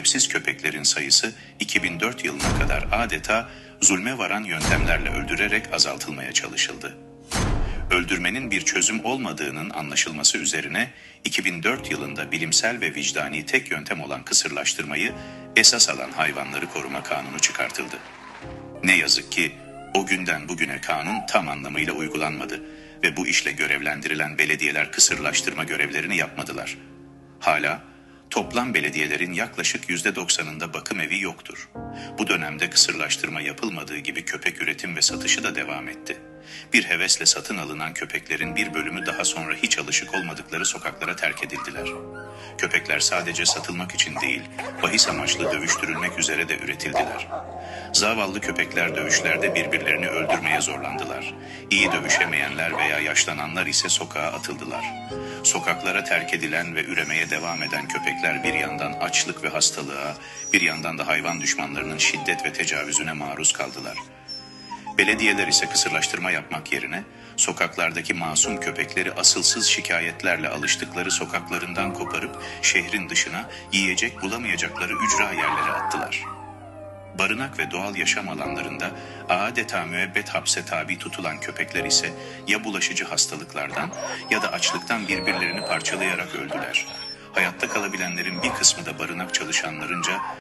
sahipsiz köpeklerin sayısı 2004 yılına kadar adeta zulme varan yöntemlerle öldürerek azaltılmaya çalışıldı. Öldürmenin bir çözüm olmadığının anlaşılması üzerine 2004 yılında bilimsel ve vicdani tek yöntem olan kısırlaştırmayı esas alan hayvanları koruma kanunu çıkartıldı. Ne yazık ki o günden bugüne kanun tam anlamıyla uygulanmadı ve bu işle görevlendirilen belediyeler kısırlaştırma görevlerini yapmadılar. Hala toplam belediyelerin yaklaşık %90'ında bakım evi yoktur. Bu dönemde kısırlaştırma yapılmadığı gibi köpek üretim ve satışı da devam etti. Bir hevesle satın alınan köpeklerin bir bölümü daha sonra hiç alışık olmadıkları sokaklara terk edildiler. Köpekler sadece satılmak için değil, bahis amaçlı dövüştürülmek üzere de üretildiler. Zavallı köpekler dövüşlerde birbirlerini öldürmeye zorlandılar. İyi dövüşemeyenler veya yaşlananlar ise sokağa atıldılar. Sokaklara terk edilen ve üremeye devam eden köpekler bir yandan açlık ve hastalığa, bir yandan da hayvan düşmanlarının şiddet ve tecavüzüne maruz kaldılar. Belediyeler ise kısırlaştırma yapmak yerine sokaklardaki masum köpekleri asılsız şikayetlerle alıştıkları sokaklarından koparıp şehrin dışına yiyecek bulamayacakları ücra yerlere attılar. Barınak ve doğal yaşam alanlarında adeta müebbet hapse tabi tutulan köpekler ise ya bulaşıcı hastalıklardan ya da açlıktan birbirlerini parçalayarak öldüler. Hayatta kalabilenlerin bir kısmı da barınak çalışanlarınca